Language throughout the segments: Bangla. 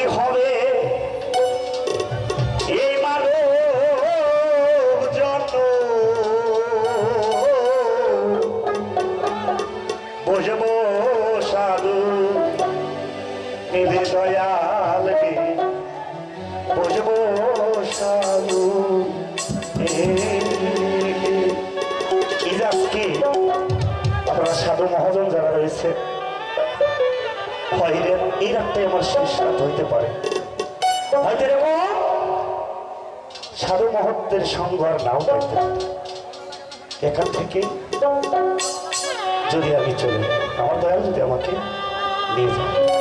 কি হবে? এই মানব জন্ম বসব সাধু নিধি দয়ালকে বসব সাধু হয় এই রাতটাই আমার শেষ হইতে পারে। হয়তো এরকম সাধু মহত্বের সঙ্গ আর নাও পাইতে এখান থেকে যদি আমি চলি, আমার দয়াল যদি আমাকে নিয়ে যায়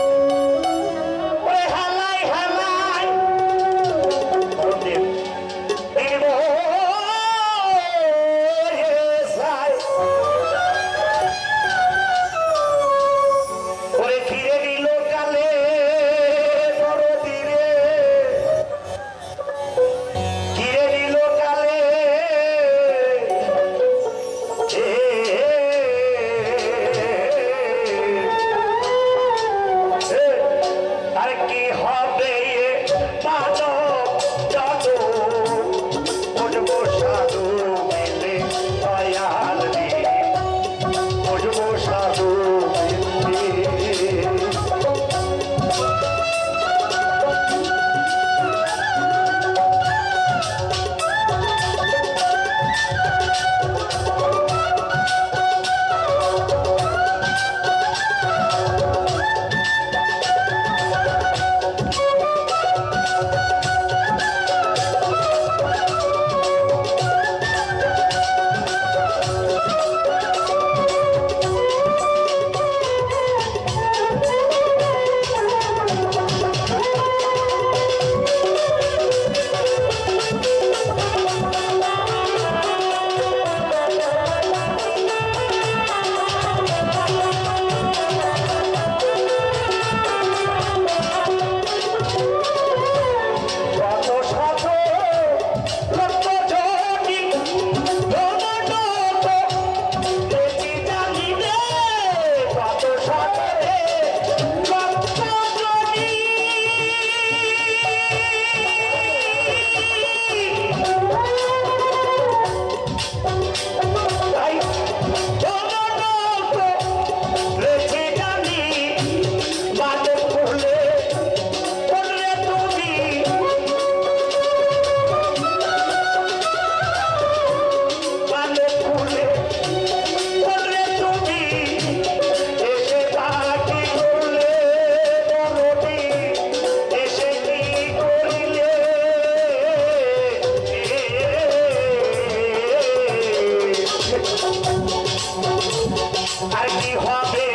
আর কি হবে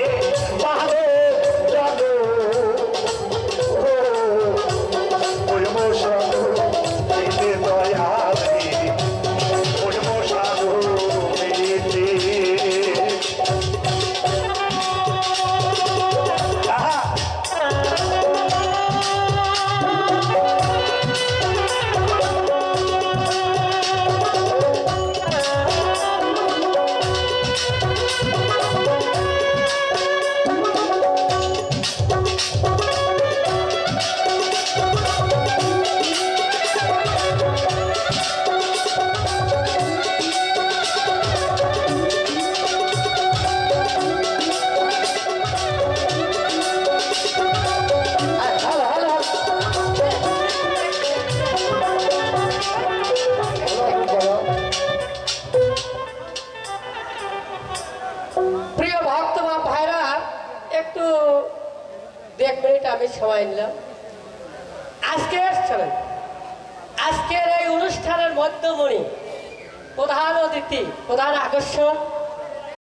সময় নিলাম আজকে শোনেন আজকের এই অনুষ্ঠানের মধ্যমণি প্রধান অতিথি প্রধান আকর্ষণ